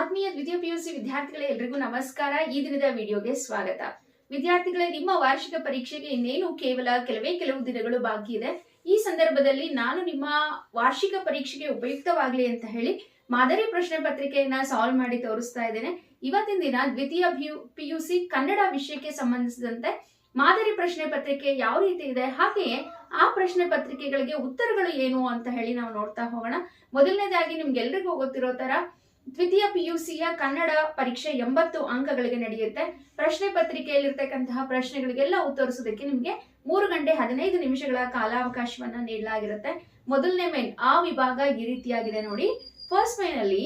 ಆತ್ಮೀಯ ದ್ವಿತೀಯ ಪಿಯುಸಿ ವಿದ್ಯಾರ್ಥಿಗಳೇ ಎಲ್ರಿಗೂ ನಮಸ್ಕಾರ. ಈ ದಿನದ ವಿಡಿಯೋಗೆ ಸ್ವಾಗತ. ವಿದ್ಯಾರ್ಥಿಗಳೇ, ನಿಮ್ಮ ವಾರ್ಷಿಕ ಪರೀಕ್ಷೆಗೆ ಇನ್ನೇನು ಕೇವಲ ಕೆಲವೇ ಕೆಲವು ದಿನಗಳು ಬಾಕಿ ಇದೆ. ಈ ಸಂದರ್ಭದಲ್ಲಿ ನಾನು ನಿಮ್ಮ ವಾರ್ಷಿಕ ಪರೀಕ್ಷೆಗೆ ಉಪಯುಕ್ತವಾಗಲಿ ಅಂತ ಹೇಳಿ ಮಾದರಿ ಪ್ರಶ್ನೆ ಪತ್ರಿಕೆಯನ್ನ ಸಾಲ್ವ್ ಮಾಡಿ ತೋರಿಸ್ತಾ ಇದ್ದೇನೆ. ಇವತ್ತಿನ ದಿನ ದ್ವಿತೀಯ ಪಿಯುಸಿ ಕನ್ನಡ ವಿಷಯಕ್ಕೆ ಸಂಬಂಧಿಸಿದಂತೆ ಮಾದರಿ ಪ್ರಶ್ನೆ ಪತ್ರಿಕೆ ಯಾವ ರೀತಿ ಇದೆ, ಹಾಗೆಯೇ ಆ ಪ್ರಶ್ನೆ ಪತ್ರಿಕೆಗಳಿಗೆ ಉತ್ತರಗಳು ಏನು ಅಂತ ಹೇಳಿ ನಾವು ನೋಡ್ತಾ ಹೋಗೋಣ. ಮೊದಲನೇದಾಗಿ ನಿಮ್ಗೆಲ್ರಿಗೂ ಗೊತ್ತಿರೋ ತರ ದ್ವಿತೀಯ ಪಿಯುಸಿಯ ಕನ್ನಡ ಪರೀಕ್ಷೆ ಎಂಬತ್ತು ಅಂಕಗಳಿಗೆ ನಡೆಯುತ್ತೆ. ಪ್ರಶ್ನೆ ಪತ್ರಿಕೆಯಲ್ಲಿರ್ತಕ್ಕಂತಹ ಪ್ರಶ್ನೆಗಳಿಗೆಲ್ಲ ಉತ್ತರಿಸೋದಕ್ಕೆ ನಿಮಗೆ ಮೂರು ಗಂಟೆ ಹದಿನೈದು ನಿಮಿಷಗಳ ಕಾಲಾವಕಾಶವನ್ನ ನೀಡಲಾಗಿರುತ್ತೆ. ಮೊದಲನೇ ಮೇನ್ ಆ ವಿಭಾಗ ಈ ರೀತಿಯಾಗಿದೆ ನೋಡಿ. ಫಸ್ಟ್ ಮೇನ್ ಅಲ್ಲಿ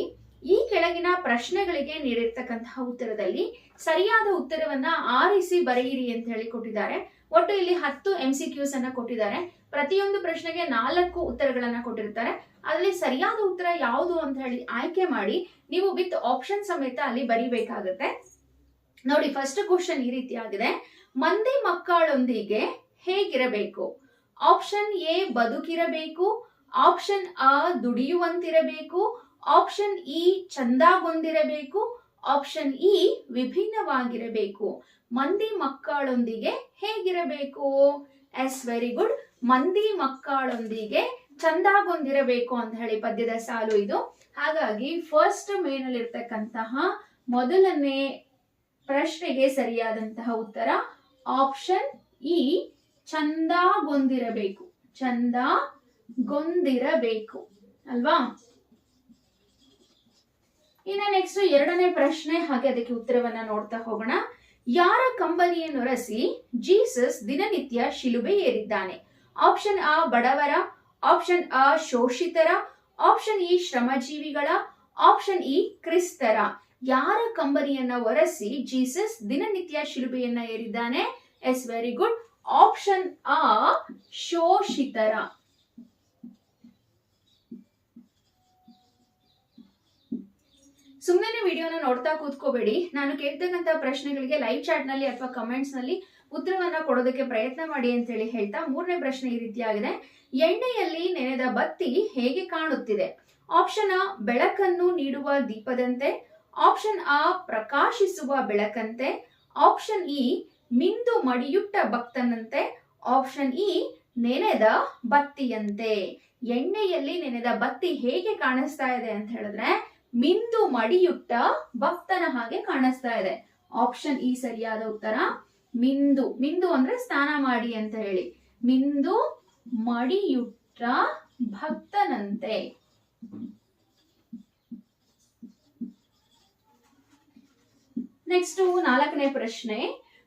ಈ ಕೆಳಗಿನ ಪ್ರಶ್ನೆಗಳಿಗೆ ನೀಡಿರ್ತಕ್ಕಂತಹ ಉತ್ತರದಲ್ಲಿ ಸರಿಯಾದ ಉತ್ತರವನ್ನ ಆರಿಸಿ ಬರೆಯಿರಿ ಅಂತ ಹೇಳಿ ಕೊಟ್ಟಿದ್ದಾರೆ. ಒಟ್ಟು ಇಲ್ಲಿ ಹತ್ತು ಎಂ ಸಿ ಕ್ಯೂಸ್ ಅನ್ನ ಕೊಟ್ಟಿದ್ದಾರೆ. ಪ್ರತಿಯೊಂದು ಪ್ರಶ್ನೆಗೆ ನಾಲ್ಕು ಉತ್ತರಗಳನ್ನ ಕೊಟ್ಟಿರ್ತಾರೆ. ಅದರಲ್ಲಿ ಸರಿಯಾದ ಉತ್ತರ ಯಾವುದು ಅಂತ ಹೇಳಿ ಆಯ್ಕೆ ಮಾಡಿ ನೀವು ವಿತ್ ಆಪ್ಷನ್ ಸಮೇತ ಅಲ್ಲಿ ಬರಿಬೇಕಾಗುತ್ತೆ. ನೋಡಿ ಫಸ್ಟ್ ಕ್ವಶನ್ ಈ ರೀತಿಯಾಗಿದೆ. ಮಂದಿ ಮಕ್ಕಳೊಂದಿಗೆ ಹೇಗಿರಬೇಕು? ಆಪ್ಷನ್ ಎ ಬದುಕಿರಬೇಕು ಆಪ್ಷನ್ ಅ ದುಡಿಯುವಂತಿರಬೇಕು ಆಪ್ಷನ್ ಇ ಚಂದಾಗೊಂದಿರಬೇಕು ಆಪ್ಷನ್ ಇ ವಿಭಿನ್ನವಾಗಿರಬೇಕು. ಮಂದಿ ಮಕ್ಕಳೊಂದಿಗೆ ಹೇಗಿರಬೇಕು? ಎಸ್ ವೆರಿ ಗುಡ್ ಮಂದಿ ಮಕ್ಕಳೊಂದಿಗೆ ಚಂದಾಗೊಂದಿರಬೇಕು ಅಂತ ಹೇಳಿ ಪದ್ಯದ ಸಾಲು ಇದು. ಹಾಗಾಗಿ ಫಸ್ಟ್ ಮೇನಲ್ಲಿರ್ತಕ್ಕಂತಹ ಮೊದಲನೇ ಪ್ರಶ್ನೆಗೆ ಸರಿಯಾದಂತಹ ಉತ್ತರ ಆಪ್ಷನ್ ಇ ಚಂದಾಗೊಂದಿರಬೇಕು ಚಂದಗೊಂದಿರಬೇಕು ಅಲ್ವಾ? ಇನ್ನು ನೆಕ್ಸ್ಟ್ ಎರಡನೇ ಪ್ರಶ್ನೆ, ಹಾಗೆ ಅದಕ್ಕೆ ಉತ್ತರವನ್ನ ನೋಡ್ತಾ ಹೋಗೋಣ. ಯಾರ ಕಂಬನಿಯನ್ನು ರಸಿ ಜೀಸಸ್ ದಿನನಿತ್ಯ ಶಿಲುಬೆ ಏರಿದ್ದಾನೆ? ಆಪ್ಷನ್ ಆ ಬಡವರ. ಆಪ್ಷನ್ ಅ ಶೋಷಿತರ. ಆಪ್ಷನ್ ಇ ಶ್ರಮಜೀವಿಗಳ. ಆಪ್ಷನ್ ಇ ಕ್ರಿಸ್ತರ. ಯಾರ ಕಂಬನಿಯನ್ನ ಒರೆಸಿ ಜೀಸಸ್ ದಿನನಿತ್ಯ ಶಿಲುಬೆಯನ್ನ ಏರಿದ್ದಾನೆ? ಎಸ್ ವೆರಿ ಗುಡ್ ಆಪ್ಷನ್ ಅ ಶೋಷಿತರ. ಸುಮ್ಮನೆ ವಿಡಿಯೋನ ನೋಡ್ತಾ ಕೂತ್ಕೋಬೇಡಿ. ನಾನು ಕೇಳ್ತಕ್ಕಂಥ ಪ್ರಶ್ನೆಗಳಿಗೆ ಲೈವ್ ಚಾಟ್ನಲ್ಲಿ ಅಥವಾ ಕಮೆಂಟ್ಸ್ ಉತ್ತರವನ್ನ ಕೊಡೋದಕ್ಕೆ ಪ್ರಯತ್ನ ಮಾಡಿ ಅಂತ ಹೇಳಿ ಹೇಳ್ತಾ ಮೂರನೇ ಪ್ರಶ್ನೆ ಈ ರೀತಿಯಾಗಿದೆ. ಎಣ್ಣೆಯಲ್ಲಿ ನೆನೆದ ಬತ್ತಿ ಹೇಗೆ ಕಾಣುತ್ತಿದೆ? ಆಪ್ಷನ್ ಆ ಬೆಳಕನ್ನು ನೀಡುವ ದೀಪದಂತೆ. ಆಪ್ಷನ್ ಆ ಪ್ರಕಾಶಿಸುವ ಬೆಳಕಂತೆ. ಆಪ್ಷನ್ ಇ ಮಿಂದು ಮಡಿಯುಟ್ಟ ಭಕ್ತನಂತೆ. ಆಪ್ಷನ್ ಇ ನೆನೆದ ಬತ್ತಿಯಂತೆ. ಎಣ್ಣೆಯಲ್ಲಿ ನೆನೆದ ಬತ್ತಿ ಹೇಗೆ ಕಾಣಿಸ್ತಾ ಇದೆ ಅಂತ ಹೇಳಿದ್ರೆ ಮಿಂದು ಮಡಿಯುಟ್ಟ ಭಕ್ತನ ಹಾಗೆ ಕಾಣಿಸ್ತಾ ಇದೆ. ಆಪ್ಷನ್ ಇ ಸರಿಯಾದ ಉತ್ತರ, ಮಿಂದು. ಮಿಂದು ಅಂದ್ರೆ ಸ್ನಾನ ಮಾಡಿ ಅಂತ ಹೇಳಿ. ಮಿಂದು ಮಡಿಯುಟ್ಟ ಭಕ್ತನಂತೆ. ನೆಕ್ಸ್ಟ್ ನಾಲ್ಕನೇ ಪ್ರಶ್ನೆ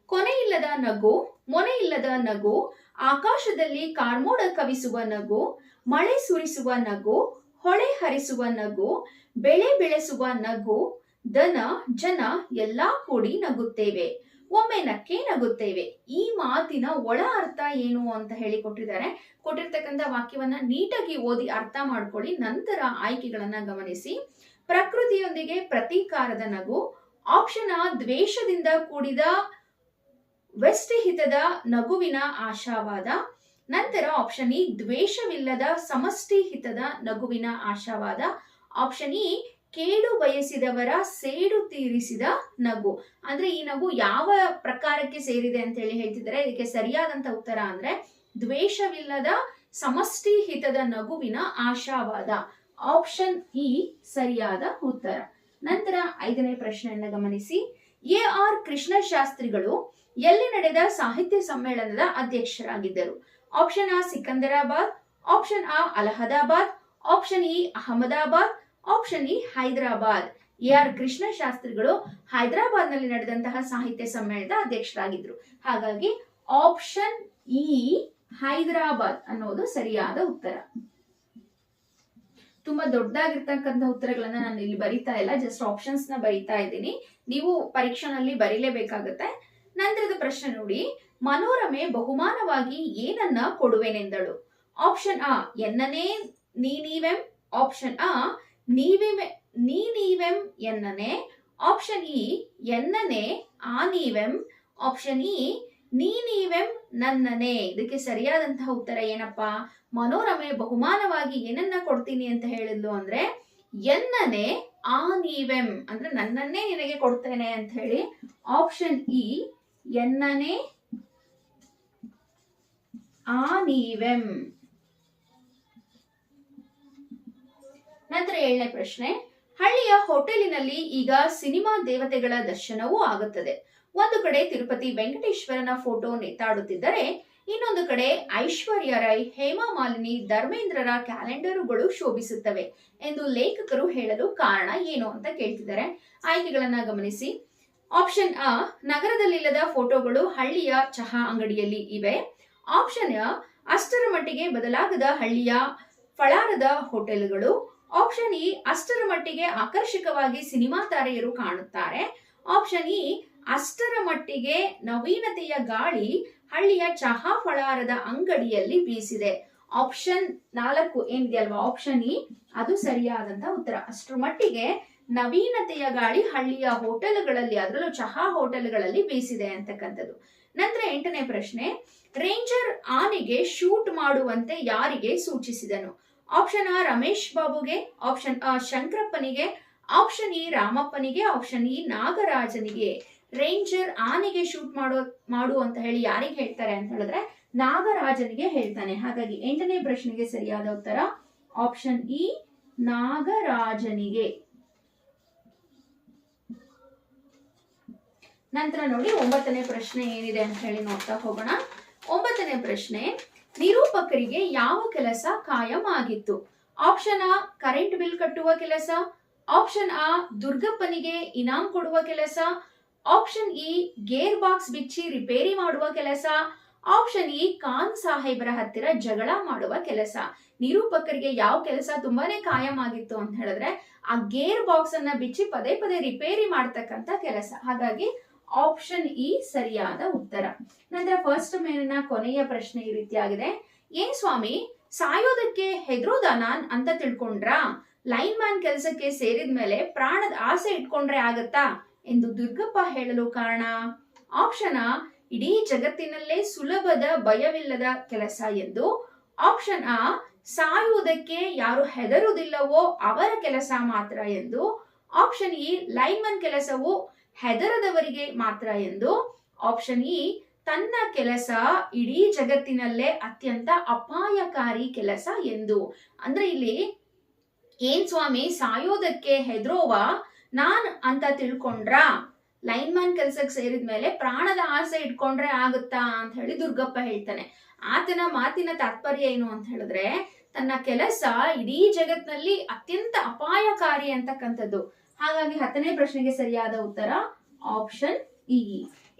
ಕೊನೆಯಿಲ್ಲದ ನಗು ಇಲ್ಲದ ನಗು, ಆಕಾಶದಲ್ಲಿ ಕಾರ್ಮೋಡ ಕವಿಸುವ ನಗು, ಮಳೆ ಸುರಿಸುವ ನಗು, ಹೊಳೆ ಹರಿಸುವ ನಗು ಬೆಳೆ ಬೆಳೆಸುವ ನಗು, ದನ, ಜನ ಎಲ್ಲಾ ಕೂಡಿ ನಗುತ್ತೇವೆ. ಒಮ್ಮೆ ನಕ್ಕೆ ನಗುತ್ತೇವೆ. ಈ ಮಾತಿನ ಒಳ ಅರ್ಥ ಏನು ಅಂತ ಹೇಳಿ ಕೊಟ್ಟಿದ್ದಾರೆ ಕೊಟ್ಟಿರ್ತಕ್ಕಂಥ ವಾಕ್ಯವನ್ನ ನೀಟಾಗಿ ಓದಿ ಅರ್ಥ ಮಾಡ್ಕೊಳ್ಳಿ. ನಂತರ ಆಯ್ಕೆಗಳನ್ನ ಗಮನಿಸಿ. ಪ್ರಕೃತಿಯೊಂದಿಗೆ ಪ್ರತೀಕಾರದ ನಗು, ಆಪ್ಷನ್ ದ್ವೇಷದಿಂದ ಕೂಡಿದ ವೆಸ್ಟ್ ಹಿತದ ನಗುವಿನ ಆಶಾವಾದ, ನಂತರ ಆಪ್ಷನ್ ಇ ದ್ವೇಷವಿಲ್ಲದ ಸಮಷ್ಟಿ ಹಿತದ ನಗುವಿನ ಆಶಾವಾದ ಆಪ್ಷನ್ ಇ ಕೇಳು ಬಯಸಿದವರ ಸೇಡು ತೀರಿಸಿದ ನಗು. ಅಂದ್ರೆ ಈ ನಗು ಯಾವ ಪ್ರಕಾರಕ್ಕೆ ಸೇರಿದೆ ಅಂತ ಹೇಳಿ ಹೇಳ್ತಿದ್ದಾರೆ. ಇದಕ್ಕೆ ಸರಿಯಾದಂತ ಉತ್ತರ ಅಂದ್ರೆ ದ್ವೇಷವಿಲ್ಲದ ಸಮಷ್ಟಿ ಹಿತದ ನಗುವಿನ ಆಶಾವಾದ. ಆಪ್ಷನ್ ಇ ಸರಿಯಾದ ಉತ್ತರ. ನಂತರ ಐದನೇ ಪ್ರಶ್ನೆಯನ್ನ ಗಮನಿಸಿ. ಎ ಆರ್ ಕೃಷ್ಣ ಶಾಸ್ತ್ರಿಗಳು ಎಲ್ಲಿ ನಡೆದ ಸಾಹಿತ್ಯ ಸಮ್ಮೇಳನದ ಅಧ್ಯಕ್ಷರಾಗಿದ್ದರು? ಆಪ್ಷನ್ ಆ ಸಿಕಂದರಾಬಾದ್. ಆಪ್ಷನ್ ಆ ಅಲಹದಾಬಾದ್. ಆಪ್ಷನ್ ಇ ಅಹಮದಾಬಾದ್ ಆಪ್ಷನ್ ಇ ಹೈದರಾಬಾದ್ ಎ ಆರ್ ಕೃಷ್ಣ ಶಾಸ್ತ್ರಿಗಳು ಹೈದರಾಬಾದ್ನಲ್ಲಿ ನಡೆದಂತಹ ಸಾಹಿತ್ಯ ಸಮ್ಮೇಳನದ ಅಧ್ಯಕ್ಷರಾಗಿದ್ರು. ಹಾಗಾಗಿ ಆಪ್ಷನ್ ಇ ಹೈದರಾಬಾದ್ ಅನ್ನೋದು ಸರಿಯಾದ ಉತ್ತರ. ತುಂಬಾ ದೊಡ್ಡದಾಗಿರ್ತಕ್ಕಂಥ ಉತ್ತರಗಳನ್ನ ನಾನು ಇಲ್ಲಿ ಬರಿತಾ ಇಲ್ಲ ಜಸ್ಟ್ ಆಪ್ಷನ್ಸ್ನ ಬರಿತಾ ಇದ್ದೀನಿ. ನೀವು ಪರೀಕ್ಷೆನಲ್ಲಿ ಬರೀಲೇಬೇಕಾಗತ್ತೆ. ನಂತರದ ಪ್ರಶ್ನೆ ನೋಡಿ, ಮನೋರಮೆ ಬಹುಮಾನವಾಗಿ ಏನನ್ನ ಕೊಡುವೆನೆಂದಳು? ಆಪ್ಷನ್ ಆ ಎನ್ನನೇ ನೀ ನೀವೆಂ ಆಪ್ಷನ್ ಆ ನೀವೆ ನೀನೀವೆಂ ಎನ್ನನೆ ಆಪ್ಷನ್ ಇ ಎನ್ನನೆ ಆ ನೀವೆಂ ಆಪ್ಷನ್ ಇ ನೀನೀವೆಂ ನನ್ನನೆ. ಇದಕ್ಕೆ ಸರಿಯಾದಂತಹ ಉತ್ತರ ಏನಪ್ಪಾ? ಮನೋರಮೆ, ಬಹುಮಾನವಾಗಿ ಏನನ್ನ ಕೊಡ್ತೀನಿ ಅಂತ ಹೇಳಿದ್ಲು ಅಂದ್ರೆ, ಎನ್ನನೆ ಆ ನೀವೆಂ ಅಂದ್ರೆ ನನ್ನನ್ನೇ ನಿನಗೆ ಕೊಡ್ತೇನೆ ಅಂತ ಹೇಳಿ ಆಪ್ಷನ್ ಇ ಎನ್ನನೇ ಆ ನೀವೆಂ ನಂತರ ಏಳನೇ ಪ್ರಶ್ನೆ, ಹಳ್ಳಿಯ ಹೋಟೆಲಿನಲ್ಲಿ ಈಗ ಸಿನಿಮಾ ದೇವತೆಗಳ ದರ್ಶನವೂ ಆಗುತ್ತದೆ. ಒಂದು ಕಡೆ ತಿರುಪತಿ ವೆಂಕಟೇಶ್ವರನ ಫೋಟೋ ನೇತಾಡುತ್ತಿದ್ದರೆ, ಇನ್ನೊಂದು ಕಡೆ ಐಶ್ವರ್ಯ ರೈ, ಹೇಮಾ ಮಾಲಿನಿ, ಧರ್ಮೇಂದ್ರರ ಕ್ಯಾಲೆಂಡರುಗಳು ಶೋಭಿಸುತ್ತವೆ ಎಂದು ಲೇಖಕರು ಹೇಳಲು ಕಾರಣ ಏನು ಅಂತ ಕೇಳ್ತಿದ್ದಾರೆ. ಆಯ್ಕೆಗಳನ್ನ ಗಮನಿಸಿ. ಆಪ್ಷನ್ ಅ ನಗರದಲ್ಲಿಲ್ಲದ ಫೋಟೋಗಳು ಹಳ್ಳಿಯ ಚಹಾ ಅಂಗಡಿಯಲ್ಲಿ ಇವೆ. ಆಪ್ಷನ್ ಅ ಅಷ್ಟರ ಮಟ್ಟಿಗೆ ಬದಲಾಗದ ಹಳ್ಳಿಯ ಫಳಾರದ ಹೋಟೆಲ್ಗಳು. ಆಪ್ಷನ್ ಇ ಅಷ್ಟರ ಮಟ್ಟಿಗೆ ಆಕರ್ಷಕವಾಗಿ ಸಿನಿಮಾ ತಾರೆಯರು ಕಾಣುತ್ತಾರೆ. ಆಪ್ಷನ್ ಇ ಅಷ್ಟರ ಮಟ್ಟಿಗೆ ನವೀನತೆಯ ಗಾಳಿ ಹಳ್ಳಿಯ ಚಹಾ ಫಳಾರದ ಅಂಗಡಿಯಲ್ಲಿ ಬೀಸಿದೆ. ಆಪ್ಷನ್ ನಾಲ್ಕು ಏನಿದೆ ಅಲ್ವಾ? ಆಪ್ಷನ್ ಇ ಅದು ಸರಿಯಾದಂತ ಉತ್ತರ. ಅಷ್ಟರ ಮಟ್ಟಿಗೆ ನವೀನತೆಯ ಗಾಳಿ ಹಳ್ಳಿಯ ಹೋಟೆಲ್ಗಳಲ್ಲಿ ಅದರಲ್ಲೂ ಚಹಾ ಹೋಟೆಲ್ಗಳಲ್ಲಿ ಬೀಸಿದೆ ಅಂತಕ್ಕಂಥದ್ದು. ನಂತರ ಎಂಟನೇ ಪ್ರಶ್ನೆ, ರೇಂಜರ್ ಆನೆಗೆ ಶೂಟ್ ಮಾಡುವಂತೆ ಯಾರಿಗೆ ಸೂಚಿಸಿದನು? ಆಪ್ಷನ್ ಆ ರಮೇಶ್ ಬಾಬುಗೆ ಆಪ್ಷನ್ ಆ ಶಂಕರಪ್ಪನಿಗೆ ಆಪ್ಷನ್ ಇ ರಾಮಪ್ಪನಿಗೆ ಆಪ್ಷನ್ ಇ ನಾಗರಾಜನಿಗೆ ರೇಂಜರ್ ಆನೆಗೆ ಶೂಟ್ ಮಾಡೋ, ಮಾಡು ಅಂತ ಹೇಳಿ ಯಾರಿಗೆ ಹೇಳ್ತಾರೆ ಅಂತ ಹೇಳಿದ್ರೆ ನಾಗರಾಜನಿಗೆ ಹೇಳ್ತಾನೆ. ಹಾಗಾಗಿ ಎಂಟನೇ ಪ್ರಶ್ನೆಗೆ ಸರಿಯಾದ ಉತ್ತರ ಆಪ್ಷನ್ ಇ ನಾಗರಾಜನಿಗೆ. ನಂತರ ನೋಡಿ ಒಂಬತ್ತನೇ ಪ್ರಶ್ನೆ ಏನಿದೆ ಅಂತ ಹೇಳಿ ನೋಡ್ತಾ ಹೋಗೋಣ. ಒಂಬತ್ತನೇ ಪ್ರಶ್ನೆ ನಿರೂಪಕರಿಗೆ ಯಾವ ಕೆಲಸ ಕಾಯಂ ಆಗಿತ್ತು ಆಪ್ಷನ್ ಆ, ಕರೆಂಟ್ ಬಿಲ್ ಕಟ್ಟುವ ಕೆಲಸ. ಆಪ್ಷನ್ ಆ, ದುರ್ಗಪ್ಪನಿಗೆ ಇನಾಮ್ ಕೊಡುವ ಕೆಲಸ. ಆಪ್ಷನ್ ಇ, ಗೇರ್ ಬಾಕ್ಸ್ ಬಿಚ್ಚಿ ರಿಪೇರಿ ಮಾಡುವ ಕೆಲಸ. ಆಪ್ಷನ್ ಇ, ಖಾನ್ ಸಾಹೇಬರ ಹತ್ತಿರ ಜಗಳ ಮಾಡುವ ಕೆಲಸ. ನಿರೂಪಕರಿಗೆ ಯಾವ ಕೆಲಸ ತುಂಬಾನೇ ಕಾಯಂ ಆಗಿತ್ತು ಅಂತ ಹೇಳಿದ್ರೆ, ಆ ಗೇರ್ ಬಾಕ್ಸ್ ಅನ್ನ ಬಿಚ್ಚಿ ಪದೇ ಪದೇ ರಿಪೇರಿ ಮಾಡ್ತಕ್ಕಂತ ಕೆಲಸ. ಹಾಗಾಗಿ ಆಪ್ಷನ್ ಇ ಸರಿಯಾದ ಉತ್ತರ. ನಂತರ ಫಸ್ಟ್ ಮೇಲಿನ ಕೊನೆಯ ಪ್ರಶ್ನೆ ಈ ರೀತಿಯಾಗಿದೆ. ಏನ್ ಸ್ವಾಮಿ, ಸಾಯೋದಕ್ಕೆ ಹೆದರೋದ ನಾನ್ ಅಂತ ತಿಳ್ಕೊಂಡ್ರಾ? ಲೈನ್ ಮ್ಯಾನ್ ಕೆಲಸಕ್ಕೆ ಸೇರಿದ ಮೇಲೆ ಪ್ರಾಣದ ಆಸೆ ಇಟ್ಕೊಂಡ್ರೆ ಆಗತ್ತಾ? ಎಂದು ದುರ್ಗಪ್ಪ ಹೇಳಲು ಕಾರಣ? ಆಪ್ಷನ್ ಆ, ಇಡೀ ಜಗತ್ತಿನಲ್ಲೇ ಸುಲಭದ ಭಯವಿಲ್ಲದ ಕೆಲಸ ಎಂದು. ಆಪ್ಷನ್ ಆ, ಸಾಯುವುದಕ್ಕೆ ಯಾರು ಹೆದರುವುದಿಲ್ಲವೋ ಅವರ ಕೆಲಸ ಮಾತ್ರ ಎಂದು. ಆಪ್ಷನ್ ಇ ಮ್ಯಾನ್ ಕೆಲಸವು ಹೆದರದವರಿಗೆ ಮಾತ್ರ ಎಂದು ಆಪ್ಷನ್ ಇ ತನ್ನ ಕೆಲಸ ಇಡೀ ಜಗತ್ತಿನಲ್ಲೇ ಅತ್ಯಂತ ಅಪಾಯಕಾರಿ ಕೆಲಸ ಎಂದು. ಅಂದ್ರೆ ಇಲ್ಲಿ, ಏನ್ ಸ್ವಾಮಿ, ಸಾಯೋದಕ್ಕೆ ಹೆದರೋವ? ನಾನ್ ಅಂತ ತಿಳ್ಕೊಂಡ್ರ? ಲೈನ್ ಮ್ಯಾನ್ ಕೆಲ್ಸಕ್ಕೆ ಸೇರಿದ ಮೇಲೆ ಪ್ರಾಣದ ಆಸೆ ಇಟ್ಕೊಂಡ್ರೆ ಆಗುತ್ತಾ ಅಂತ ಹೇಳಿ ದುರ್ಗಪ್ಪ ಹೇಳ್ತಾನೆ. ಆತನ ಮಾತಿನ ತಾತ್ಪರ್ಯ ಏನು ಅಂತ ಹೇಳಿದ್ರೆ, ತನ್ನ ಕೆಲಸ ಇಡೀ ಜಗತ್ನಲ್ಲಿ ಅತ್ಯಂತ ಅಪಾಯಕಾರಿ ಅಂತಕ್ಕಂಥದ್ದು. ಹಾಗಾಗಿ ಹತ್ತನೇ ಪ್ರಶ್ನೆಗೆ ಸರಿಯಾದ ಉತ್ತರ ಆಪ್ಷನ್ ಇ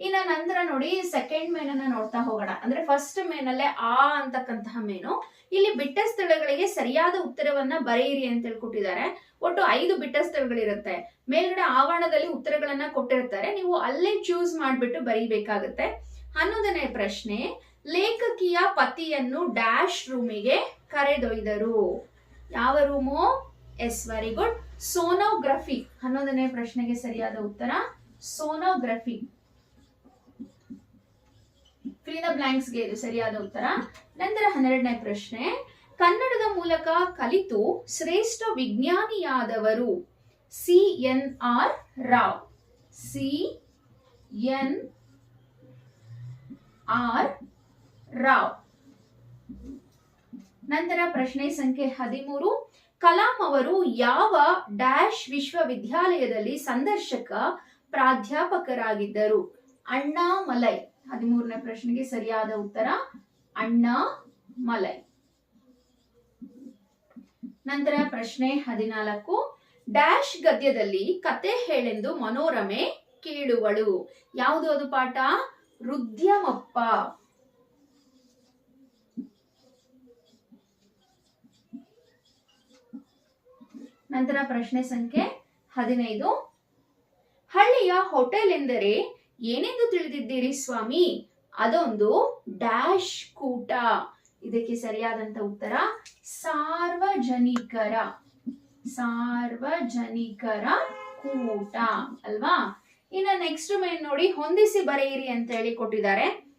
ಇನ್ನ ನಂತರ ನೋಡಿ ಸೆಕೆಂಡ್ ಮೇನನ್ನ ನೋಡ್ತಾ ಹೋಗೋಣ. ಅಂದ್ರೆ ಫಸ್ಟ್ ಮೇನಲ್ಲೇ ಆ ಅಂತಕ್ಕಂತಹ ಮೇನು. ಇಲ್ಲಿ ಬಿಟ್ಟ ಸ್ಥಳಗಳಿಗೆ ಸರಿಯಾದ ಉತ್ತರವನ್ನ ಬರೆಯಿರಿ ಅಂತ ಹೇಳ್ಕೊಟ್ಟಿದ್ದಾರೆ. ಒಟ್ಟು ಐದು ಬಿಟ್ಟ ಸ್ಥಳಗಳಿರುತ್ತೆ ಮೇಲ್ಗಡೆ ಆವರಣದಲ್ಲಿ ಉತ್ತರಗಳನ್ನ ಕೊಟ್ಟಿರ್ತಾರೆ. ನೀವು ಅಲ್ಲೇ ಚೂಸ್ ಮಾಡ್ಬಿಟ್ಟು ಬರೀಬೇಕಾಗತ್ತೆ. ಹನ್ನೊಂದನೇ ಪ್ರಶ್ನೆ, ಲೇಖಕಿಯ ಪತಿಯನ್ನು ಡ್ಯಾಶ್ ರೂಮಿಗೆ ಕರೆದೊಯ್ದರು. ಯಾವ room yes very good sonography. ಹನ್ನೊಂದನೇ ಪ್ರಶ್ನೆಗೆ ಸರಿಯಾದ ಉತ್ತರ, ಸೋನೋಗ್ರಫಿ. ಫಿಲ್ ದ ಬ್ಲಾಂಕ್ಸ್ಗೆ ಇದು ಸರಿಯಾದ ಉತ್ತರ. ನಂತರ ಹನ್ನೆರಡನೇ ಪ್ರಶ್ನೆ, ಕನ್ನಡದ ಮೂಲಕ ಕಲಿತು ಶ್ರೇಷ್ಠ ವಿಜ್ಞಾನಿಯಾದವರು C N R Rao. C N R Rao. ನಂತರ ಪ್ರಶ್ನೆ ಸಂಖ್ಯೆ ಹದಿಮೂರು ಕಲಾಂ ಅವರು ಯಾವ ಡ್ಯಾಶ್ ವಿಶ್ವವಿದ್ಯಾಲಯದಲ್ಲಿ ಸಂದರ್ಶಕ ಪ್ರಾಧ್ಯಾಪಕರಾಗಿದ್ದರು? ಅಣ್ಣಾಮಲೈ. ಹದಿಮೂರನೇ ಪ್ರಶ್ನೆಗೆ ಸರಿಯಾದ ಉತ್ತರ ಅಣ್ಣಾ ಮಲೈ ನಂತರ ಪ್ರಶ್ನೆ ಹದಿನಾಲ್ಕು. ಡ್ಯಾಶ್ ಗದ್ಯದಲ್ಲಿ ಕತೆ ಹೇಳೆಂದು ಮನೋರಮೆ ಕೇಳುವಳು. ಯಾವುದು ಅದು ಪಾಠ? ರುದ್ಯಮಪ್ಪ. ನಂತರ ಪ್ರಶ್ನೆ ಸಂಖ್ಯೆ ಹದಿನೈದು. ಹಳ್ಳಿಯ ಹೋಟೆಲ್ ಎಂದರೆ ಏನೆಂದು ತಿಳಿದಿದ್ದೀರಿ ಸ್ವಾಮಿ? ಅದೊಂದು ಡ್ಯಾಶ್ ಕೂಟ. ಇದಕ್ಕೆ ಸರಿಯಾದಂತ ಉತ್ತರ, ಸಾರ್ವಜನಿಕರ ಸಾರ್ವಜನಿಕರ ಕೂಟ ಅಲ್ವಾ? ಇನ್ನ ನೆಕ್ಸ್ಟ್ ಮೇನ್ ನೋಡಿ ಹೊಂದಿಸಿ ಬರೆಯಿರಿ ಅಂತ ಹೇಳಿ ಕೊಟ್ಟಿದ್ದಾರೆ.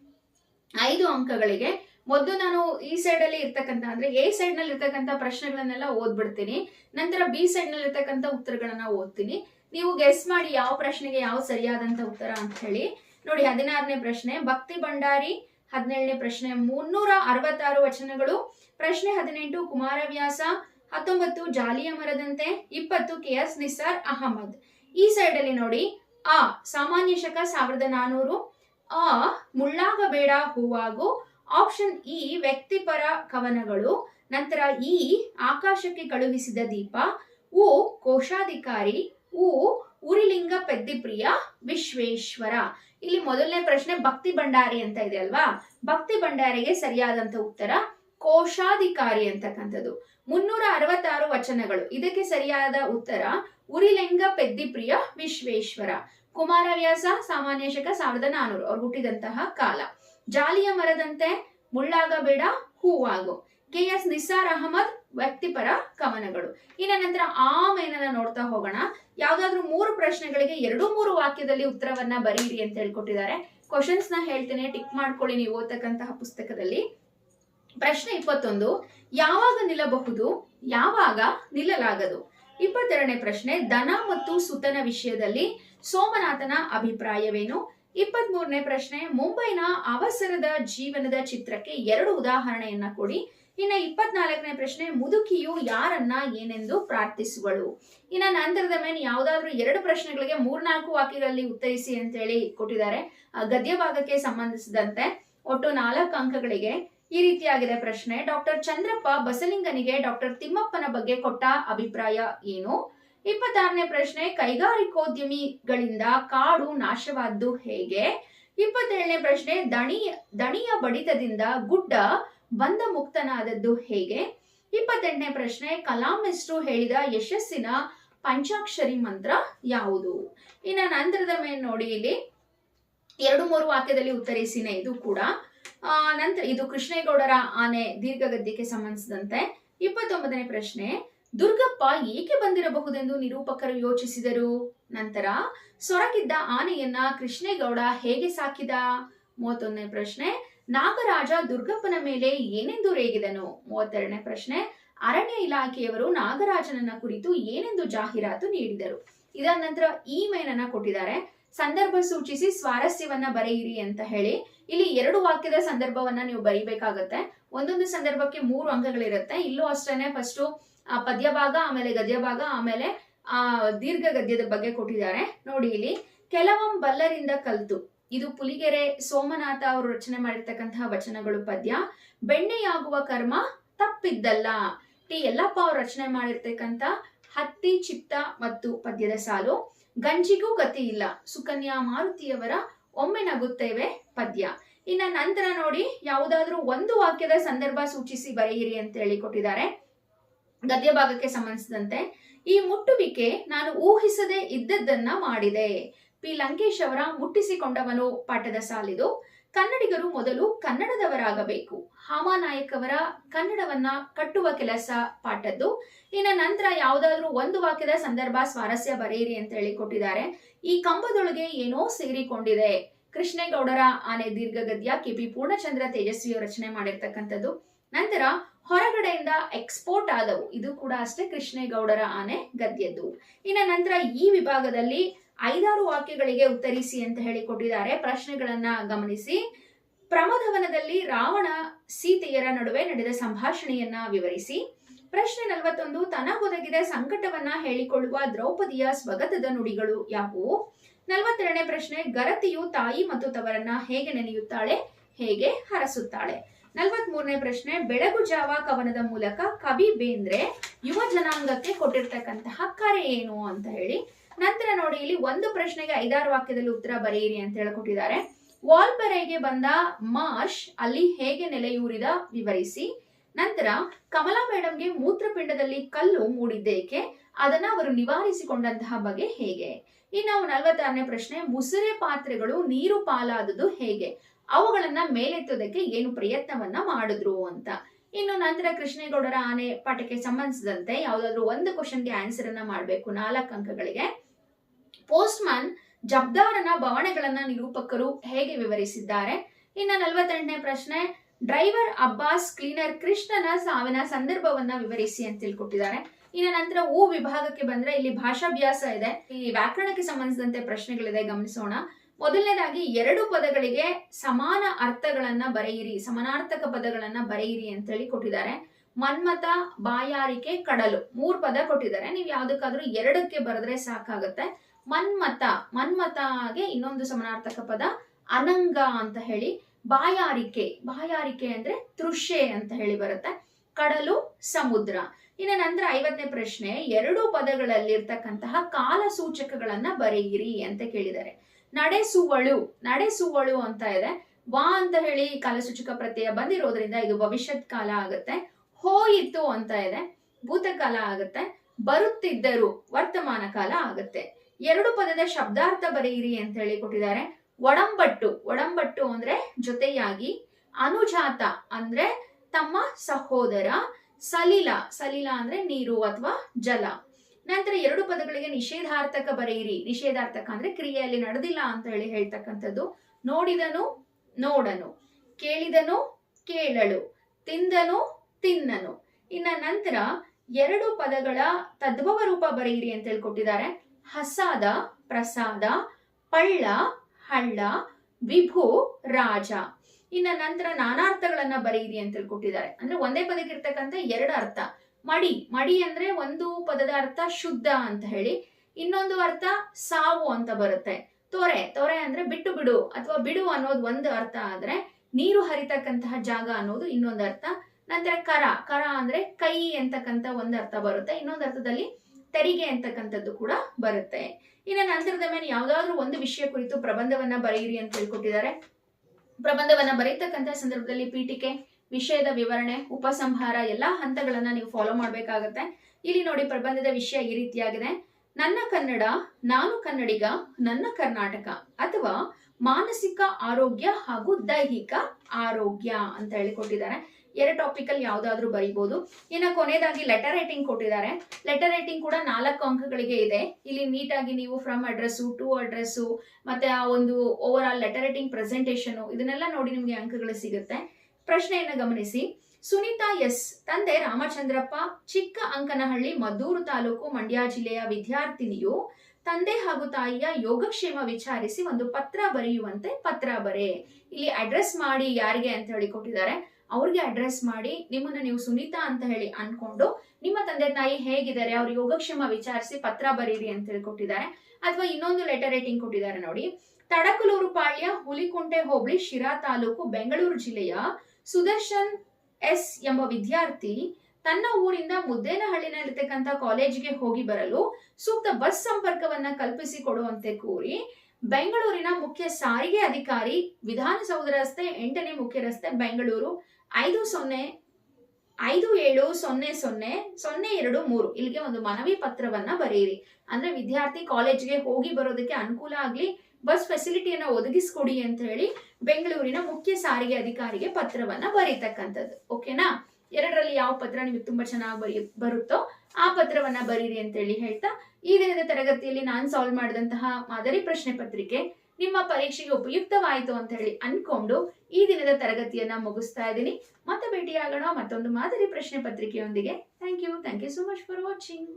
ಐದು ಅಂಕಗಳಿಗೆ ಮೊದಲು ನಾನು ಈ ಸೈಡ್ ಅಲ್ಲಿ ಇರ್ತಕ್ಕಂಥ, ಅಂದ್ರೆ ಎ ಸೈಡ್ನಲ್ಲಿ ಇರ್ತಕ್ಕಂಥ ಪ್ರಶ್ನೆಗಳನ್ನೆಲ್ಲ ಓದ್ಬಿಡ್ತೀನಿ. ನಂತರ ಬಿ ಸೈಡ್ನಲ್ಲಿ ಇರ್ತಕ್ಕಂಥ ಉತ್ತರಗಳನ್ನ ಓದ್ತೀನಿ. ನೀವು ಗೆಸ್ ಮಾಡಿ ಯಾವ ಪ್ರಶ್ನೆಗೆ ಯಾವ ಸರಿಯಾದಂತ ಉತ್ತರ ಅಂತ ಹೇಳಿ. ನೋಡಿ, ಹದಿನಾರನೇ ಪ್ರಶ್ನೆ, ಭಕ್ತಿ ಭಂಡಾರಿ, ಹದಿನೇಳನೇ ಪ್ರಶ್ನೆ ಮುನ್ನೂರ ಅರವತ್ತಾರು ವಚನಗಳು, ಪ್ರಶ್ನೆ ಹದಿನೆಂಟು, ಕುಮಾರವ್ಯಾಸ, ಹತ್ತೊಂಬತ್ತು ಜಾಲಿಯ ಮರದಂತೆ ಇಪ್ಪತ್ತು ಕೆ ಎಸ್ ನಿಸಾರ್ ಅಹಮದ್. ಈ ಸೈಡ್ ಅಲ್ಲಿ ನೋಡಿ, ಆ, ಸಾಮಾನ್ಯ ಶಕ ಸಾವಿರದ ನಾನೂರು, ಆ, ಮುಳ್ಳಾಗಬೇಡ ಹೂವಾಗು ಆಪ್ಷನ್ ಇ ವ್ಯಕ್ತಿಪರ ಕವನಗಳು. ನಂತರ ಇ ಆಕಾಶಕ್ಕೆ ಕಳುಹಿಸಿದ ದೀಪ. ಉ ಕೋಶಾಧಿಕಾರಿ. ಉ ಉರಿಲಿಂಗ ಪೆದ್ದಿಪ್ರಿಯ, ವಿಶ್ವೇಶ್ವರ. ಇಲ್ಲಿ ಮೊದಲನೇ ಪ್ರಶ್ನೆ ಭಕ್ತಿ ಭಂಡಾರಿ ಅಂತ ಇದೆ ಅಲ್ವಾ? ಭಕ್ತಿ ಭಂಡಾರಿಗೆ ಸರಿಯಾದಂತ ಉತ್ತರ ಕೋಶಾಧಿಕಾರಿ ಅಂತಕ್ಕಂಥದ್ದು. ಮುನ್ನೂರ ಅರವತ್ತಾರು ವಚನಗಳು. ಇದಕ್ಕೆ ಸರಿಯಾದ ಉತ್ತರ ಉರಿಲಿಂಗ ಪೆದ್ದಿಪ್ರಿಯ, ವಿಶ್ವೇಶ್ವರ. ಕುಮಾರವ್ಯಾಸ, ಸಾಮಾನ್ಯ ಶಕ, ಸಾವಿರದ ನಾನೂರು. ಅವ್ರು ಹುಟ್ಟಿದಂತಹ ಕಾಲ. ಜಾಲಿಯ ಮರದಂತೆ ಮುಳ್ಳಾಗಬೇಡ ಹೂವಾಗು. ಕೆ ಎಸ್ ನಿಸಾರ್ ಅಹಮದ್ ವ್ಯಕ್ತಿಪರ ಕವನಗಳು ಇನ್ನ ನಂತರ ಆಮೇನನ್ನ ನೋಡ್ತಾ ಹೋಗೋಣ. ಯಾವ್ದಾದ್ರು ಮೂರು ಪ್ರಶ್ನೆಗಳಿಗೆ ಎರಡು ಮೂರು ವಾಕ್ಯದಲ್ಲಿ ಉತ್ತರವನ್ನ ಬರೀರಿ ಅಂತ ಹೇಳ್ಕೊಟ್ಟಿದ್ದಾರೆ. ಕ್ವಶನ್ಸ್ನ ಹೇಳ್ತೇನೆ. ಟಿಕ್ ಮಾಡ್ಕೊಳ್ಳಿ ನೀವು ಓದ್ತಕ್ಕಂತಹ ಪುಸ್ತಕದಲ್ಲಿ. ಪ್ರಶ್ನೆ ಇಪ್ಪತ್ತೊಂದು. ಯಾವಾಗ ನಿಲ್ಲಬಹುದು? ಯಾವಾಗ ನಿಲ್ಲಲಾಗದು? ಇಪ್ಪತ್ತೆರಡನೇ ಪ್ರಶ್ನೆ ದನ ಮತ್ತು ಸುತನ ವಿಷಯದಲ್ಲಿ ಸೋಮನಾಥನ ಅಭಿಪ್ರಾಯವೇನು? ಇಪ್ಪತ್ತ್ ಮೂರನೇ ಪ್ರಶ್ನೆ, ಮುಂಬೈನ ಅವಸರದ ಜೀವನದ ಚಿತ್ರಕ್ಕೆ ಎರಡು ಉದಾಹರಣೆಯನ್ನ ಕೊಡಿ. ಇನ್ನ ಇಪ್ಪತ್ನಾಲ್ಕನೇ ಪ್ರಶ್ನೆ, ಮುದುಕಿಯು ಯಾರನ್ನ ಏನೆಂದು ಪ್ರಾರ್ಥಿಸುವಳು? ಇನ್ನ ನಂತರದ ಮೇಲೆ ಯಾವ್ದಾದ್ರು ಎರಡು ಪ್ರಶ್ನೆಗಳಿಗೆ ಮೂರ್ನಾಲ್ಕು ವಾಕ್ಯಗಳಲ್ಲಿ ಉತ್ತರಿಸಿ ಅಂತ ಹೇಳಿ ಕೊಟ್ಟಿದ್ದಾರೆ. ಗದ್ಯ ಭಾಗಕ್ಕೆ ಸಂಬಂಧಿಸಿದಂತೆ ಒಟ್ಟು ನಾಲ್ಕು ಅಂಕಗಳಿಗೆ ಈ ರೀತಿಯಾಗಿದೆ ಪ್ರಶ್ನೆ. ಡಾಕ್ಟರ್ ಚಂದ್ರಪ್ಪ ಬಸಲಿಂಗನಿಗೆ ಡಾಕ್ಟರ್ ತಿಮ್ಮಪ್ಪನ ಬಗ್ಗೆ ಕೊಟ್ಟ ಅಭಿಪ್ರಾಯ ಏನು? ಇಪ್ಪತ್ತಾರನೇ ಪ್ರಶ್ನೆ, ಕೈಗಾರಿಕೋದ್ಯಮಿಗಳಿಂದ ಕಾಡು ನಾಶವಾದ್ದು ಹೇಗೆ? ಇಪ್ಪತ್ತೇಳನೇ ಪ್ರಶ್ನೆ, ದಣಿ, ದಣಿಯ ಬಡಿತದಿಂದ ಗುಡ್ಡ ಬಂಧ ಮುಕ್ತನಾದದ್ದು ಹೇಗೆ? ಇಪ್ಪತ್ತೆಂಟನೇ ಪ್ರಶ್ನೆ ಕಲಾಮಿಸ್ಟ್ರು ಹೇಳಿದ ಯಶಸ್ಸಿನ ಪಂಚಾಕ್ಷರಿ ಮಂತ್ರ ಯಾವುದು? ಇನ್ನ ನಂತರದ ಮೇಲೆ ನೋಡಿ ಇಲ್ಲಿ. ಎರಡು ಮೂರು ವಾಕ್ಯದಲ್ಲಿ ಉತ್ತರಿಸಿನೇ ಇದು ಕೂಡ. ಆ ನಂತರ ಇದು ಕೃಷ್ಣೇಗೌಡರ ಆನೆ ದೀರ್ಘಗದ್ದಿಗೆ ಸಂಬಂಧಿಸಿದಂತೆ. ಇಪ್ಪತ್ತೊಂಬತ್ತನೇ ಪ್ರಶ್ನೆ ದುರ್ಗಪ್ಪ ಏಕೆ ಬಂದಿರಬಹುದೆಂದು ನಿರೂಪಕರು ಯೋಚಿಸಿದರು. ನಂತರ ಸೊರಗಿದ್ದ ಆನೆಯನ್ನ ಕೃಷ್ಣೇಗೌಡ ಹೇಗೆ ಸಾಕಿದ? ಮೂವತ್ತೊಂದನೇ ಪ್ರಶ್ನೆ, ನಾಗರಾಜ ದುರ್ಗಪ್ಪನ ಮೇಲೆ ಏನೆಂದು ರೇಗಿದನು? ಮೂವತ್ತೆರಡನೇ ಪ್ರಶ್ನೆ, ಅರಣ್ಯ ಇಲಾಖೆಯವರು ನಾಗರಾಜನನ್ನ ಕುರಿತು ಏನೆಂದು ಜಾಹೀರಾತು ನೀಡಿದರು? ಇದರ ನಂತರ ಇಮೇಲ್ ಅನ್ನ ಕೊಟ್ಟಿದ್ದಾರೆ. ಸಂದರ್ಭ ಸೂಚಿಸಿ ಸ್ವಾರಸ್ಯವನ್ನ ಬರೆಯಿರಿ ಅಂತ ಹೇಳಿ. ಇಲ್ಲಿ ಎರಡು ವಾಕ್ಯದ ಸಂದರ್ಭವನ್ನ ನೀವು ಬರೀಬೇಕಾಗತ್ತೆ. ಒಂದೊಂದು ಸಂದರ್ಭಕ್ಕೆ ಮೂರು ಅಂಕಗಳಿರುತ್ತೆ. ಇಲ್ಲೂ ಅಷ್ಟೇನೆ ಫಸ್ಟ್ ಪದ್ಯ ಭಾಗ ಆಮೇಲೆ ಗದ್ಯ ಭಾಗ ಆಮೇಲೆ ಆ ದೀರ್ಘ ಗದ್ಯದ ಬಗ್ಗೆ ಕೊಟ್ಟಿದ್ದಾರೆ. ನೋಡಿ ಇಲ್ಲಿ, ಕೆಲವಂ ಬಲ್ಲರಿಂದ ಕಲ್ತು. ಇದು ಪುಲಿಗೆರೆ ಸೋಮನಾಥ ಅವರು ರಚನೆ ಮಾಡಿರ್ತಕ್ಕಂತಹ ವಚನಗಳು ಪದ್ಯ. ಬೆಣ್ಣೆಯಾಗುವ ಕರ್ಮ ತಪ್ಪಿದ್ದಲ್ಲ. ಟಿ ಯಲ್ಲಪ್ಪ ಅವರು ರಚನೆ ಮಾಡಿರ್ತಕ್ಕಂಥ ಹತ್ತಿ, ಚಿತ್ತ ಮತ್ತು ಪದ್ಯದ ಸಾಲು. ಗಂಜಿಗೂ ಗತಿ ಇಲ್ಲ. ಸುಕನ್ಯಾ ಮಾರುತಿಯವರ ಒಮ್ಮೆ ನಗುತ್ತೇವೆ ಪದ್ಯ. ಇನ್ನ ನಂತರ ನೋಡಿ, ಯಾವುದಾದ್ರೂ ಒಂದು ವಾಕ್ಯದ ಸಂದರ್ಭ ಸೂಚಿಸಿ ಬರೆಯಿರಿ ಅಂತ ಹೇಳಿ ಕೊಟ್ಟಿದ್ದಾರೆ. ಗದ್ಯ ಭಾಗಕ್ಕೆ ಸಂಬಂಧಿಸಿದಂತೆ ಈ ಮುಟ್ಟುವಿಕೆ ನಾನು ಊಹಿಸದೆ ಇದ್ದದ್ದನ್ನ ಮಾಡಿದೆ. ಪಿ. ಲಂಕೇಶ್ ಅವರ ಮುಟ್ಟಿಸಿಕೊಂಡವನು ಪಾಠದ ಸಾಲಿದು. ಕನ್ನಡಿಗರು ಮೊದಲು ಕನ್ನಡದವರಾಗಬೇಕು. ಹಾಮಾನಾಯಕ್ ಅವರ ಕನ್ನಡವನ್ನ ಕಟ್ಟುವ ಕೆಲಸ ಪಾಠದ್ದು. ಇನ್ನ ನಂತರ ಯಾವುದಾದ್ರೂ ಒಂದು ವಾಕ್ಯದ ಸಂದರ್ಭ ಸ್ವಾರಸ್ಯ ಬರೆಯಿರಿ ಅಂತ ಹೇಳಿ ಕೊಟ್ಟಿದ್ದಾರೆ. ಈ ಕಂಬದೊಳಗೆ ಏನೋ ಸೇರಿಕೊಂಡಿದೆ. ಕೃಷ್ಣೇಗೌಡರ ಆನೆ ದೀರ್ಘಗದ್ಯ ಕೆಪಿ ಪೂರ್ಣಚಂದ್ರ ತೇಜಸ್ವಿಯ ರಚನೆ ಮಾಡಿರ್ತಕ್ಕಂಥದ್ದು. ನಂತರ ಹೊರಗಡೆಯಿಂದ ಎಕ್ಸ್ಪೋರ್ಟ್ ಆದವು. ಇದು ಕೂಡ ಅಷ್ಟೇ ಕೃಷ್ಣೇಗೌಡರ ಆನೆ ಗದ್ಯದ್ದು. ಇನ್ನು ನಂತರ ಈ ವಿಭಾಗದಲ್ಲಿ ಐದಾರು ವಾಕ್ಯಗಳಿಗೆ ಉತ್ತರಿಸಿ ಅಂತ ಹೇಳಿ ಕೊಟ್ಟಿದ್ದಾರೆ ಪ್ರಶ್ನೆಗಳನ್ನ ಗಮನಿಸಿ. ಪ್ರಮದವನದಲ್ಲಿ ರಾವಣ ಸೀತೆಯರ ನಡುವೆ ನಡೆದ ಸಂಭಾಷಣೆಯನ್ನ ವಿವರಿಸಿ. ಪ್ರಶ್ನೆ ನಲವತ್ತೊಂದು, ತನಗೊದಗಿದ ಸಂಕಟವನ್ನ ಹೇಳಿಕೊಳ್ಳುವ ದ್ರೌಪದಿಯ ಸ್ವಗತದ ನುಡಿಗಳು ಯಾವುವು? ನಲವತ್ತೆರಡನೇ ಪ್ರಶ್ನೆ, ಗರತಿಯು ತಾಯಿ ಮತ್ತು ತವರನ್ನ ಹೇಗೆ ನೆನೆಯುತ್ತಾಳೆ? ಹೇಗೆ ಹರಸುತ್ತಾಳೆ? ನಲವತ್ ಮೂರನೇ ಪ್ರಶ್ನೆ, ಬೆಳಗು ಜಾವ ಕವನದ ಮೂಲಕ ಕವಿ ಬೇಂದ್ರೆ ಯುವ ಜನಾಂಗಕ್ಕೆ ಕೊಟ್ಟಿರ್ತಕ್ಕಂತಹ ಕರೆ ಏನು ಅಂತ ಹೇಳಿ. ನಂತರ ನೋಡಿ, ಇಲ್ಲಿ ಒಂದು ಪ್ರಶ್ನೆಗೆ ಐದಾರು ವಾಕ್ಯದಲ್ಲಿ ಉತ್ತರ ಬರೆಯಿರಿ ಅಂತ ಹೇಳ್ಕೊಟ್ಟಿದ್ದಾರೆ. ವಾಲ್ಪರೆಗೆ ಬಂದ ಮಾರ್ಷ್ ಅಲ್ಲಿ ಹೇಗೆ ನೆಲೆಯೂರಿದ ವಿವರಿಸಿ. ನಂತರ, ಕಮಲಾ ಮೇಡಮ್ಗೆ ಮೂತ್ರಪಿಂಡದಲ್ಲಿ ಕಲ್ಲು ಮೂಡಿದ್ದೇಕೆ? ಅದನ್ನ ಅವರು ನಿವಾರಿಸಿಕೊಂಡಂತಹ ಬಗೆ ಹೇಗೆ? ಇನ್ನು ನಲವತ್ತಾರನೇ ಪ್ರಶ್ನೆ ಮುಸುರೆ ಪಾತ್ರೆಗಳು ನೀರು ಪಾಲಾದುದು ಹೇಗೆ? ಅವುಗಳನ್ನ ಮೇಲೆತ್ತೋದಕ್ಕೆ ಏನು ಪ್ರಯತ್ನವನ್ನ ಮಾಡಿದ್ರು ಅಂತ. ಇನ್ನು ನಂತರ ಕೃಷ್ಣೇಗೌಡರ ಆನೆ ಪಾಠಕ್ಕೆ ಸಂಬಂಧಿಸಿದಂತೆ ಯಾವ್ದಾದ್ರು ಒಂದು ಕ್ವಶನ್ಗೆ ಆನ್ಸರ್ ಅನ್ನ ಮಾಡಬೇಕು ನಾಲ್ಕು ಅಂಕಗಳಿಗೆ. ಪೋಸ್ಟ್ಮನ್ ಜಬ್ದಾರನ ಬವಣೆಗಳನ್ನ ನಿರೂಪಕರು ಹೇಗೆ ವಿವರಿಸಿದ್ದಾರೆ? ಇನ್ನು ನಲವತ್ತೆಂಟನೇ ಪ್ರಶ್ನೆ, ಡ್ರೈವರ್ ಅಬ್ಬಾಸ್ ಕ್ಲೀನರ್ ಕೃಷ್ಣನ ಸಾವಿನ ಸಂದರ್ಭವನ್ನ ವಿವರಿಸಿ ಅಂತ ತಿಳ್ಕೊಟ್ಟಿದ್ದಾರೆ. ಇನ್ನು ನಂತರ ಊ ವಿಭಾಗಕ್ಕೆ ಬಂದ್ರೆ ಇಲ್ಲಿ ಭಾಷಾಭ್ಯಾಸ ಇದೆ. ಈ ವ್ಯಾಕರಣಕ್ಕೆ ಸಂಬಂಧಿಸಿದಂತೆ ಪ್ರಶ್ನೆಗಳಿದೆ, ಗಮನಿಸೋಣ. ಮೊದಲನೇದಾಗಿ ಎರಡು ಪದಗಳಿಗೆ ಸಮಾನ ಅರ್ಥಗಳನ್ನ ಬರೆಯಿರಿ, ಸಮಾನಾರ್ಥಕ ಪದಗಳನ್ನ ಬರೆಯಿರಿ ಅಂತ ಹೇಳಿ ಕೊಟ್ಟಿದ್ದಾರೆ. ಮನ್ಮತ ಬಾಯಾರಿಕೆ, ಕಡಲು ಮೂರ್ ಪದ ಕೊಟ್ಟಿದ್ದಾರೆ. ನೀವು ಯಾವ್ದಕ್ಕಾದ್ರೂ ಎರಡಕ್ಕೆ ಬರೆದ್ರೆ ಸಾಕಾಗತ್ತೆ. ಮನ್ಮತ ಮನ್ಮತಗೆ ಇನ್ನೊಂದು ಸಮಾನಾರ್ಥಕ ಪದ ಅನಂಗ ಅಂತ ಹೇಳಿ, ಬಾಯಾರಿಕೆ ಬಾಯಾರಿಕೆ ಅಂದ್ರೆ ತೃಷೆ ಅಂತ ಹೇಳಿ ಬರುತ್ತೆ. ಕಡಲು, ಸಮುದ್ರ. ಇನ್ನು ನಂತರ ಐವತ್ತನೇ ಪ್ರಶ್ನೆ, ಎರಡು ಪದಗಳಲ್ಲಿರ್ತಕ್ಕಂತಹ ಕಾಲ ಸೂಚಕಗಳನ್ನ ಬರೆಯಿರಿ ಅಂತ ಕೇಳಿದ್ದಾರೆ. ನಡೆಸುವಳು ನಡೆಸುವಳು ಅಂತ ಇದೆ. ವಾ ಅಂತ ಹೇಳಿ ಕಾಲಸೂಚಕ ಪ್ರತ್ಯಯ ಬಂದಿರೋದ್ರಿಂದ ಇದು ಭವಿಷ್ಯತ್ ಕಾಲ ಆಗುತ್ತೆ. ಹೋಯಿತು ಅಂತ ಇದೆ. ಭೂತಕಾಲ ಆಗುತ್ತೆ. ಬರುತ್ತಿದ್ದರು ವರ್ತಮಾನ ಕಾಲ ಆಗುತ್ತೆ. ಎರಡು ಪದದ ಶಬ್ದಾರ್ಥ ಬರೆಯಿರಿ ಅಂತ ಹೇಳಿ ಕೊಟ್ಟಿದ್ದಾರೆ. ಒಡಂಬಟ್ಟು ಒಡಂಬಟ್ಟು ಅಂದ್ರೆ ಜೊತೆಯಾಗಿ ಅನುಜಾತ ಅಂದ್ರೆ ತಮ್ಮ ಸಹೋದರ, ಸಲಿಲ ಸಲಿಲ ಅಂದ್ರೆ ನೀರು ಅಥವಾ ಜಲ. ನಂತರ ಎರಡು ಪದಗಳಿಗೆ ನಿಷೇಧಾರ್ಥಕ ಬರೆಯಿರಿ. ನಿಷೇಧಾರ್ಥಕ ಅಂದ್ರೆ ಕ್ರಿಯೆಯಲ್ಲಿ ನಡೆದಿಲ್ಲ ಅಂತ ಹೇಳಿ ಹೇಳ್ತಕ್ಕಂಥದ್ದು. ನೋಡಿದನು, ನೋಡನು. ಕೇಳಿದನು ಕೇಳಳು ತಿಂದನು, ತಿನ್ನನು. ಇನ್ನ ನಂತರ ಎರಡು ಪದಗಳ ತದ್ಭವ ರೂಪ ಬರೆಯಿರಿ ಅಂತ ಹೇಳ್ಕೊಟ್ಟಿದ್ದಾರೆ ಹಸಾದ, ಪ್ರಸಾದ, ಪಳ್ಳ, ಹಳ್ಳ, ವಿಭು, ರಾಜ. ಇನ್ನ ನಂತರ ನಾನಾರ್ಥಗಳನ್ನ ಬರೆಯಿರಿ ಅಂತ ಹೇಳ್ಕೊಟ್ಟಿದ್ದಾರೆ ಅಂದ್ರೆ ಒಂದೇ ಪದಕ್ಕೆ ಇರ್ತಕ್ಕಂಥ ಎರಡು ಅರ್ಥ. ಮಡಿ ಮಡಿ ಅಂದ್ರೆ ಒಂದು ಪದದ ಅರ್ಥ ಶುದ್ಧ ಅಂತ ಹೇಳಿ, ಇನ್ನೊಂದು ಅರ್ಥ ಸಾವು ಅಂತ ಬರುತ್ತೆ. ತೊರೆ ತೊರೆ ಅಂದ್ರೆ ಬಿಟ್ಟು ಬಿಡು ಅಥವಾ ಬಿಡು ಅನ್ನೋದು ಒಂದು ಅರ್ಥ ಆದ್ರೆ, ನೀರು ಹರಿತಕ್ಕಂತಹ ಜಾಗ ಅನ್ನೋದು ಇನ್ನೊಂದು ಅರ್ಥ. ನಂತರ ಕರ ಕರ ಅಂದ್ರೆ ಕೈ ಅಂತಕ್ಕಂಥ ಒಂದು ಅರ್ಥ ಬರುತ್ತೆ. ಇನ್ನೊಂದು ಅರ್ಥದಲ್ಲಿ ತೆರಿಗೆ ಅಂತಕ್ಕಂಥದ್ದು ಕೂಡ ಬರುತ್ತೆ. ಇನ್ನು ನಂತರದ ಮೇಲೆ ಯಾವ್ದಾದ್ರು ಒಂದು ವಿಷಯ ಕುರಿತು ಪ್ರಬಂಧವನ್ನ ಬರೆಯಿರಿ ಅಂತ ಹೇಳ್ಕೊಟ್ಟಿದ್ದಾರೆ. ಪ್ರಬಂಧವನ್ನ ಬರೀತಕ್ಕಂತಹ ಸಂದರ್ಭದಲ್ಲಿ ಪೀಠಿಕೆ ವಿಷಯದ ವಿವರಣೆ, ಉಪಸಂಹಾರ, ಎಲ್ಲಾ ಹಂತಗಳನ್ನ ನೀವು ಫಾಲೋ ಮಾಡಬೇಕಾಗತ್ತೆ. ಇಲ್ಲಿ ನೋಡಿ ಪ್ರಬಂಧದ ವಿಷಯ ಈ ರೀತಿಯಾಗಿದೆ. ನನ್ನ ಕನ್ನಡ, ನಾನು ಕನ್ನಡಿಗ, ನನ್ನ ಕರ್ನಾಟಕ ಅಥವಾ ಮಾನಸಿಕ ಆರೋಗ್ಯ ಹಾಗೂ ದೈಹಿಕ ಆರೋಗ್ಯ ಅಂತ ಹೇಳಿ ಕೊಟ್ಟಿದ್ದಾರೆ ಎರಡು ಟಾಪಿಕ್ ಅಲ್ಲಿ ಯಾವ್ದಾದ್ರು ಬರೀಬಹುದು ಇನ್ನು ಕೊನೆಯದಾಗಿ ಲೆಟರ್ ರೈಟಿಂಗ್ ಕೊಟ್ಟಿದ್ದಾರೆ. ಲೆಟರ್ ರೈಟಿಂಗ್ ಕೂಡ ನಾಲ್ಕು ಅಂಕಗಳಿಗೆ ಇದೆ. ಇಲ್ಲಿ ನೀಟಾಗಿ ನೀವು ಫ್ರಮ್ ಅಡ್ರೆಸ್ಸು ಟು ಅಡ್ರೆಸ್ಸು ಮತ್ತೆ ಆ ಒಂದು overall letter writing presentation ಇದನ್ನೆಲ್ಲ ನೋಡಿ ನಿಮಗೆ ಅಂಕಗಳು ಸಿಗುತ್ತೆ. ಪ್ರಶ್ನೆಯನ್ನ ಗಮನಿಸಿ. ಸುನೀತಾ ಎಸ್, ತಂದೆ ರಾಮಚಂದ್ರಪ್ಪ, ಚಿಕ್ಕ ಅಂಕನಹಳ್ಳಿ, ಮದ್ದೂರು ತಾಲೂಕು, ಮಂಡ್ಯ ಜಿಲ್ಲೆಯ ವಿದ್ಯಾರ್ಥಿನಿಯು ತಂದೆ ಹಾಗೂ ತಾಯಿಯ ಯೋಗಕ್ಷೇಮ ವಿಚಾರಿಸಿ ಒಂದು ಪತ್ರ ಬರೆಯುವಂತೆ ಪತ್ರ ಬರೆ. ಇಲ್ಲಿ ಅಡ್ರೆಸ್ ಮಾಡಿ ಯಾರಿಗೆ ಅಂತ ಹೇಳಿ ಕೊಟ್ಟಿದ್ದಾರೆ. ಅವ್ರಿಗೆ ಅಡ್ರೆಸ್ ಮಾಡಿ, ನಿಮ್ಮನ್ನ ನೀವು ಸುನೀತಾ ಅಂತ ಹೇಳಿ ಅನ್ಕೊಂಡು ನಿಮ್ಮ ತಂದೆ ತಾಯಿ ಹೇಗಿದ್ದಾರೆ, ಅವ್ರ ಯೋಗಕ್ಷೇಮ ವಿಚಾರಿಸಿ ಪತ್ರ ಬರೀರಿ ಅಂತ ಹೇಳಿ ಕೊಟ್ಟಿದ್ದಾರೆ. ಅಥವಾ ಇನ್ನೊಂದು ಲೆಟರ್ ರೈಟಿಂಗ್ ಕೊಟ್ಟಿದ್ದಾರೆ ನೋಡಿ. ತಡಕಲೂರು ಪಾಳ್ಯ, ಹುಲಿಕುಂಟೆ ಹೋಬಳಿ, ಶಿರಾ ತಾಲೂಕು, ಬೆಂಗಳೂರು ಜಿಲ್ಲೆಯ ಸುದರ್ಶನ್ ಎಸ್ ಎಂಬ ವಿದ್ಯಾರ್ಥಿ ತನ್ನ ಊರಿಂದ ಮುದ್ದೇನಹಳ್ಳಿನಲ್ಲಿರ್ತಕ್ಕಂಥ ಕಾಲೇಜಿಗೆ ಹೋಗಿ ಬರಲು ಸೂಕ್ತ ಬಸ್ ಸಂಪರ್ಕವನ್ನ ಕಲ್ಪಿಸಿ ಕೊಡುವಂತೆ ಕೋರಿ ಬೆಂಗಳೂರಿನ ಮುಖ್ಯ ಸಾರಿಗೆ ಅಧಿಕಾರಿ ವಿಧಾನಸೌಧ ರಸ್ತೆ ಎಂಟನೇ ಮುಖ್ಯ ರಸ್ತೆ ಬೆಂಗಳೂರು ಐದು ಸೊನ್ನೆ, ಐದು ಏಳು ಸೊನ್ನೆ ಸೊನ್ನೆ ಸೊನ್ನೆ ಎರಡು ಮೂರು ಇಲ್ಲಿಗೆ ಒಂದು ಮನವಿ ಪತ್ರವನ್ನ ಬರೆಯಿರಿ. ಅಂದ್ರೆ ವಿದ್ಯಾರ್ಥಿ ಕಾಲೇಜ್ಗೆ ಹೋಗಿ ಬರೋದಕ್ಕೆ ಅನುಕೂಲ ಆಗ್ಲಿ ಬಸ್ ಫೆಸಿಲಿಟಿಯನ್ನು ಒದಗಿಸ್ಕೊಡಿ ಅಂತ ಹೇಳಿ ಬೆಂಗಳೂರಿನ ಮುಖ್ಯ ಸಾರಿಗೆ ಅಧಿಕಾರಿಗೆ ಪತ್ರವನ್ನ ಬರೀತಕ್ಕಂಥದ್ದು. ಓಕೆನಾ ಎರಡರಲ್ಲಿ ಯಾವ ಪತ್ರ ನಿಮಗೆ ತುಂಬಾ ಚೆನ್ನಾಗಿ ಬರೀ, ಬರುತ್ತೋ ಆ ಪತ್ರವನ್ನ ಬರೀರಿ ಅಂತ ಹೇಳಿ ಹೇಳ್ತಾ, ಈ ದಿನದ ತರಗತಿಯಲ್ಲಿ ನಾನು ಸಾಲ್ವ್ ಮಾಡಿದಂತಹ ಮಾದರಿ ಪ್ರಶ್ನೆ ಪತ್ರಿಕೆ ನಿಮ್ಮ ಪರೀಕ್ಷೆಗೆ ಉಪಯುಕ್ತವಾಯಿತು ಅಂತ ಹೇಳಿ ಅನ್ಕೊಂಡು ಈ ದಿನದ ತರಗತಿಯನ್ನ ಮುಗಿಸ್ತಾ ಇದ್ದೀನಿ. ಮತ್ತೆ ಭೇಟಿಯಾಗೋಣ ಮತ್ತೊಂದು ಮಾದರಿ ಪ್ರಶ್ನೆ ಪತ್ರಿಕೆಯೊಂದಿಗೆ. Thank you thank you so much for watching